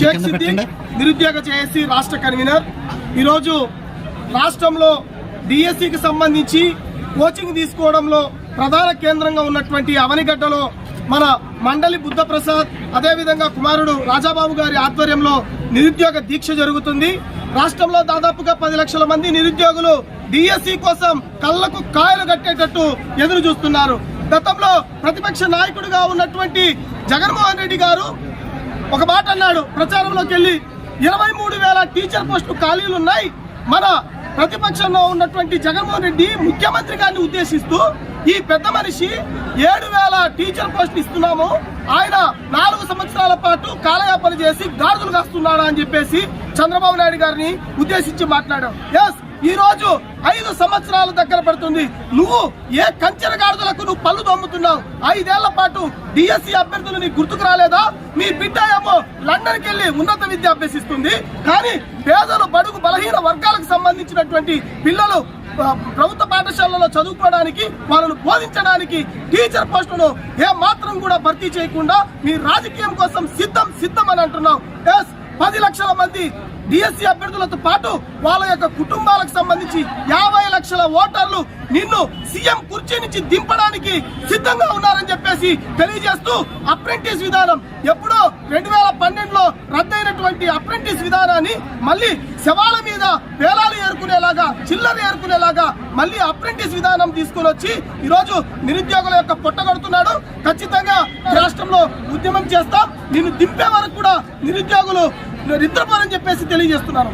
షేక్ సిద్దిక్ నిరుద్యోగ చేసి రాష్ట్ర కన్వీనర్. ఈరోజు రాష్ట్రంలో డిఎస్సికి సంబంధించి కోచింగ్ తీసుకోవడంలో ప్రధాన కేంద్రంగా ఉన్నటువంటి అవనిగడ్డలో మన మండలి బుద్ధప్రసాద్ అదేవిధంగా కుమారుడు రాజాబాబు గారి ఆధ్వర్యంలో నిరుద్యోగ దీక్ష జరుగుతుంది. రాష్ట్రంలో దాదాపుగా పది లక్షల మంది నిరుద్యోగులు డిఎస్సి కోసం కళ్ళకు కాయలు కట్టేటట్టు ఎదురు చూస్తున్నారు. గతంలో ప్రతిపక్ష నాయకుడిగా ఉన్నటువంటి జగన్మోహన్ రెడ్డి గారు ఒక మాట అన్నాడు. ప్రచారంలోకి వెళ్ళి ఇరవై మూడు వేల టీచర్ పోస్టులు ఖాళీలు ఉన్నాయి. మన ప్రతిపక్షంలో ఉన్నటువంటి జగన్మోహన్ రెడ్డి ముఖ్యమంత్రి గారిని ఉద్దేశిస్తూ ఈ పెద్ద మనిషి ఏడు వేల టీచర్ పోస్టులు ఇస్తున్నాము. ఆయన నాలుగు సంవత్సరాల పాటు కాలయాపన చేసి గాడుదలు కాస్తున్నాడు అని చెప్పేసి చంద్రబాబు నాయుడు గారిని ఉద్దేశించి మాట్లాడాం. ఎస్ ఈ రోజు ఐదు సంవత్సరాల దగ్గర పడుతుంది. నువ్వు ఏ కంచెర గాడిదలకు నువ్వు పళ్ళు దొమ్ముతున్నావు ఐదేళ్ళ పాటు డిఎస్సి అభ్యర్థులు నీకు గుర్తుకు రాలేదా? మీ బిడ్డ ఏమో లండన్కి వెళ్ళి ఉన్నత విద్య అభ్యసిస్తుంది. కానీ పేదలు బడుగు బలహీన వర్గాలకు సంబంధించినటువంటి పిల్లలు ప్రభుత్వ పాఠశాలలో చదువుకోవడానికి వాళ్ళను బోధించడానికి టీచర్ పోస్టును ఏ మాత్రం కూడా భర్తీ చేయకుండా మీ రాజకీయం కోసం సిద్ధం సిద్ధం అని అంటున్నాం ఎస్. పది లక్షల మంది డిఎస్సి అభ్యర్థులతో పాటు వాళ్ళ యొక్క కుటుంబాలకు సంబంధించి యాభై లక్షల ఓటర్లు నిన్ను సీఎం కుర్చీ నుంచి దింపడానికి సిద్ధంగా ఉన్నారని చెప్పేసి తెలియజేస్తూ అప్రెంటిస్ విధానం ఎప్పుడో రెండు వేల పన్నెండులో రద్దయినటువంటి అప్రెంటిస్ విధానాన్ని మళ్ళీ శవాల మీద వేలాలు ఏరుకునేలాగా చిల్లర ఏరుకునేలాగా మళ్ళీ అప్రెంటిస్ విధానం తీసుకొని వచ్చి ఈరోజు నిరుద్యోగుల యొక్క పొట్టగొడుతున్నాడు ఖచ్చితంగా రాష్ట్రంలో ఉద్యమం చేస్తాం. నిన్ను దింపే వరకు కూడా నిరుద్యోగులు నిద్రపోరని చెప్పేసి తెలియజేస్తున్నాను.